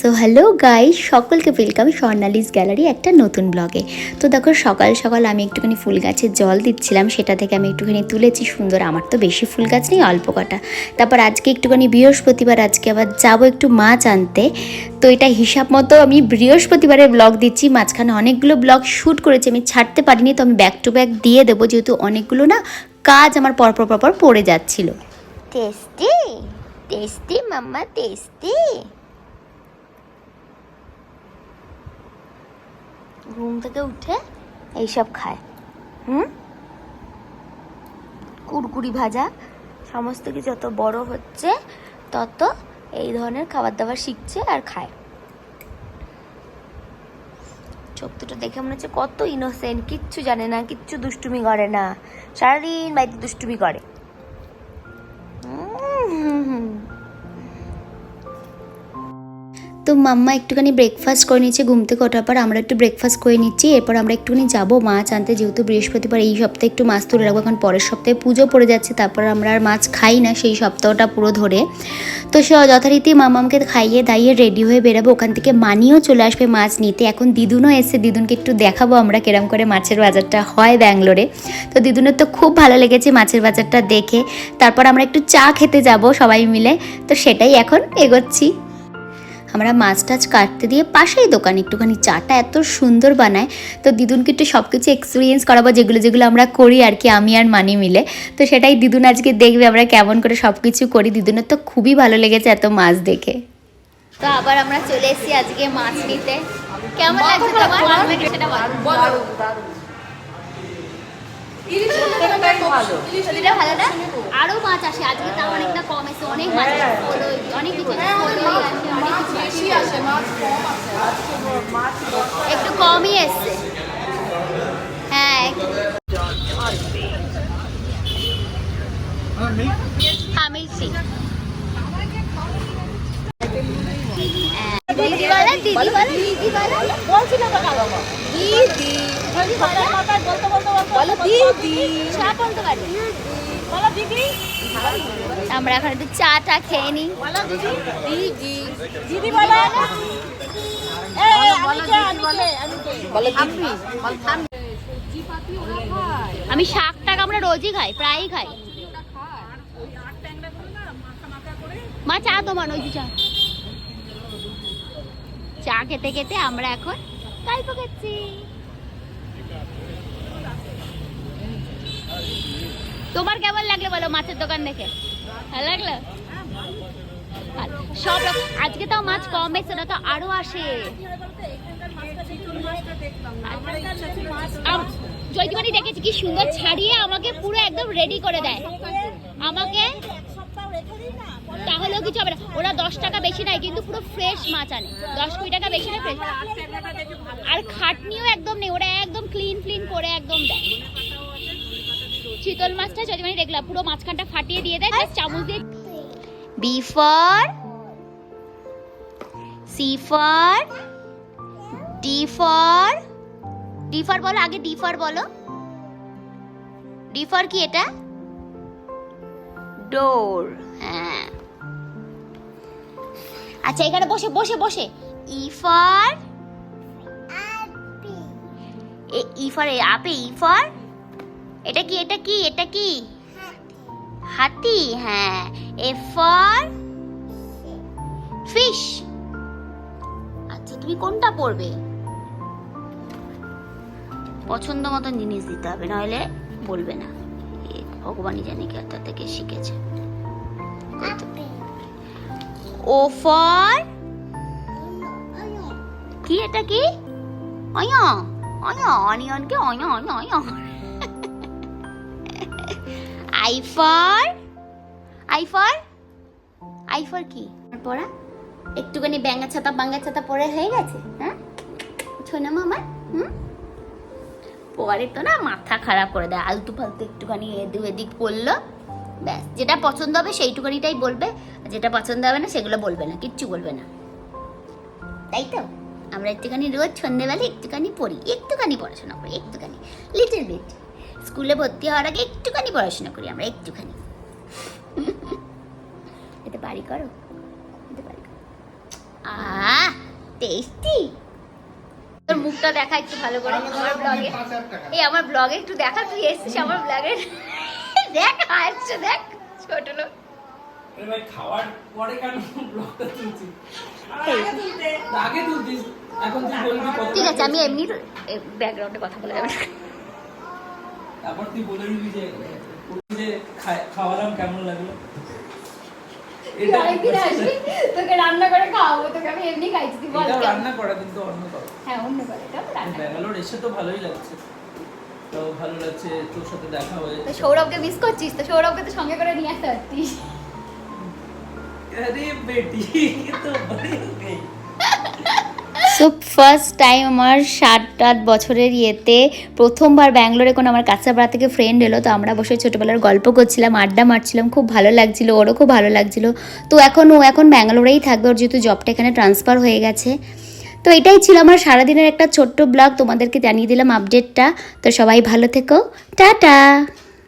So hello guy সকলকে welcome স্বর্ণালিস gallery একটা নতুন ব্লগে তো দেখো, সকাল সকাল আমি একটুখানি ফুল গাছে জল দিচ্ছিলাম, সেটা থেকে আমি একটুখানি তুলেছি, সুন্দর আমার তো বেশি ফুল গাছ নেই, অল্প কটা। তারপর আজকে একটুখানি বৃহস্পতিবার, আজকে আবার যাব একটু মাছ আনতে। তো এটা হিসাব মতো আমি বৃহস্পতিবারে ব্লগ দিচ্ছি, মাঝখানে অনেকগুলো ব্লগ শ্যুট করেছি, আমি ছাড়তে পারিনি, তো আমি ব্যাক টু ব্যাক দিয়ে দেবো, যেহেতু অনেকগুলো না কাজ আমার পরপর পরপর পড়ে যাচ্ছিল। Tasty tasty mamma, tasty. ঘুম থেকে উঠে এইসব খায়। হুম? কুরকুরি ভাজা, সমস্ত কিছু যত বড় হচ্ছে তত এই ধরনের খাবার দাবার শিখছে আর খায়। চোখ দুটো দেখে মনে হচ্ছে কত ইনোসেন্ট কিচ্ছু জানে না, কিচ্ছু দুষ্টুমি করে না। সারাদিন বাড়িতে দুষ্টুমি করে। তো মাম্মা একটুখানি ব্রেকফাস্ট করে নিচ্ছে ঘুম থেকে ওঠার পর আমরা একটু ব্রেকফাস্ট করে নিচ্ছি, এরপর আমরা একটুখানি যাব মাছ আনতে, যেহেতু বৃহস্পতিবার এই সপ্তাহে একটু মাছ তুলে রাখব কারণ পরের সপ্তাহে পুজো পড়ে যাচ্ছে, তারপর আমরা আর মাছ খাই না সেই সপ্তাহটা পুরো ধরে। তো সে যথারীতি মামামকে খাইয়ে দাইয়ে রেডি হয়ে বেরাবো, ওখান থেকে মানিও চলে আসবে মাছ নিতে। এখন দিদুনও এসে দিদুনকে একটু দেখাবো আমরা কেরম করে মাছের বাজারটা হয় ব্যাঙ্গালোরে। তো দিদুনের তো খুব ভালো লেগেছে মাছের বাজারটা দেখে। তারপর আমরা একটু চা খেতে যাব সবাই মিলে, তো সেটাই এখন এগোচ্ছি। আমরা মাছ টাছ কাটতে দিয়ে পাশেই দোকান একটুখানি চাটা এত সুন্দর বানায়। তো দিদুনকে একটু সব কিছু এক্সপিরিয়েন্স করাবো যেগুলো যেগুলো আমরা করি আর কি আমি আর মানি মিলে। তো সেটাই দিদুন আজকে দেখবে আমরা কেমন করে সব কিছু করি। দিদুনের তো খুবই ভালো লেগেছে এত মাছ দেখে। তো আবার আমরা চলে এসেছি আজকে মাছ নিতে। কেমন লাগছে তোমার? আরও মাছ আসে আজকে তাও অনেকটা কম এসে অনেক মাছ অনেক কিছু আছে, কিছু আসে। একটু কমই এসছে। হ্যাঁ হামিলছি হ্যাঁ, দিদি দিদি দিদি আমরা এখন একটু চা টা খেয়ে নিই। দিদি বলো আমি শাক টাক আমরা রোজই খাই প্রায়ই খাই। মা চা তোমার ওই চা। চা খেতে খেতে আমরা এখন গল্প করছি। তোমার কেমন লাগল বলো মাছের দোকান দেখে? ভালো লাগল? সব আজকে তাও মাছ কম এসে না তো আরও আসে। আম- দেখেছি, কি সুন্দর ছাড়িয়ে আমাকে পুরো একদম রেডি করে দেয়। আমাকে তাহলেও কিছু হবে না। ওরা দশ টাকা বেশি নেয়, কিন্তু পুরো ফ্রেশ মাছ আনে। দশ কুড়ি টাকা বেশি নেয় ফ্রেশ আর খাটনিও একদম নেই, ওরা একদম ক্লিন ক্লিন করে একদম দেয়। চিতল মাছটা যজমানি দেখলাম পুরো মাছখানটা ফাটিয়ে দিয়ে দেয় চামচ দিয়ে B for C for D for D for বলো আগে ডি ফর বলো। ডি ফর কি এটা? ডোর হ্যাঁ। আচ্ছা এখানে বসে বসে বসে। E for a E for আপে ই ফর এটা কি এটা কি এটা কি? হাতি হ্যাঁ। A for fish. আচ্ছা তুমি কোনটা পড়বে? পছন্দ মতন জিনিস দিতে হবে, নইলে বলবে না। ভগবানই জানি কোথা থেকে শিখেছে। ও ফর কি এটা কি? অয় অয় অনিয়নকে অয় অয় অয় I for I for I for কি? পড়া? একটুখানি ব্যাঙ্গা ছাতা বাঙ্গা ছাতা পরে হয়ে গেছে হ্যাঁ? ছোনা মামা, হুম? পরে তো না মাথা খারাপ করে দেয়, আলতু ফালতু একটুখানি এদিক এদিক পড়ল, ব্যাস। যেটা পছন্দ হবে সেইটুখানিটাই বলবে যেটা পছন্দ হবে না সেগুলো বলবে না, কিচ্ছু বলবে না। তাই তো? আমরা একটুখানি রোজ সন্ধ্যেবেলা একটুখানি পড়ি, একটুখানি পড়াশোনা করি, একটুখানি লিটল বিট স্কুলে ভর্তি হওয়ার আগে একটুখানি পড়াশোনা করি আমরা একটুখানি। এতে বাড়ি করো এতে বাড়ি করো। আহ টেস্টি তোর মুখটা দেখা একটু ভালো করে আমার ব্লগে এই আমার ব্লগে একটু দেখা তুই এসেছিস আমার ব্লগে দেখ হাসছে দেখ ছোট লোক। খাওয়ার পরে কেন ব্লগটা তুলছিস? আগে তুলতিস। এখন তুই বলবি ঠিক আছে আমি এমনি ব্যাকগ্রাউন্ডে কথা বলে যাবে তারপর তুই বলে দিবি যে ওই যে খাই- খাওয়ালাম কেমন লাগলো এটা তোকে রান্না করে খাওয়াবো তোকে আমি এমনি খাইছি তুই বল এটাও কেমন? রান্না করা কিন্তু অন্য কথা হ্যাঁ অন্য করে এটা রান্না করে। ব্যাঙ্গালোর এসে তো ভালোই লাগছে তো ভালো লাগছে তোর সাথে দেখা হয়ে তো সৌরভকে মিস করছিস তো সৌরভকে তো সঙ্গে করে নিয়ে আসতে পারতিস আরে বেটি ये तो बड़ी हो गई সো ফার্স্ট টাইম আমার সাত আট বছরের ইয়েতে প্রথমবার ব্যাঙ্গালোরে কোনো আমার কাছাপাড়া থেকে ফ্রেন্ড এলো, তো আমরা বসে ছোটোবেলার গল্প করছিলাম, আড্ডা মারছিলাম, খুব ভালো লাগছিল, ওরও খুব ভালো লাগছিল। তো এখন ও এখন ব্যাঙ্গালোরেই থাকবে, ওর যেহেতু জবটা এখানে ট্রান্সফার হয়ে গেছে। তো এটাই ছিল আমার সারাদিনের একটা ছোট্ট ব্লগ তোমাদেরকে জানিয়ে দিলাম আপডেটটা তো সবাই ভালো থেকো। টাটা!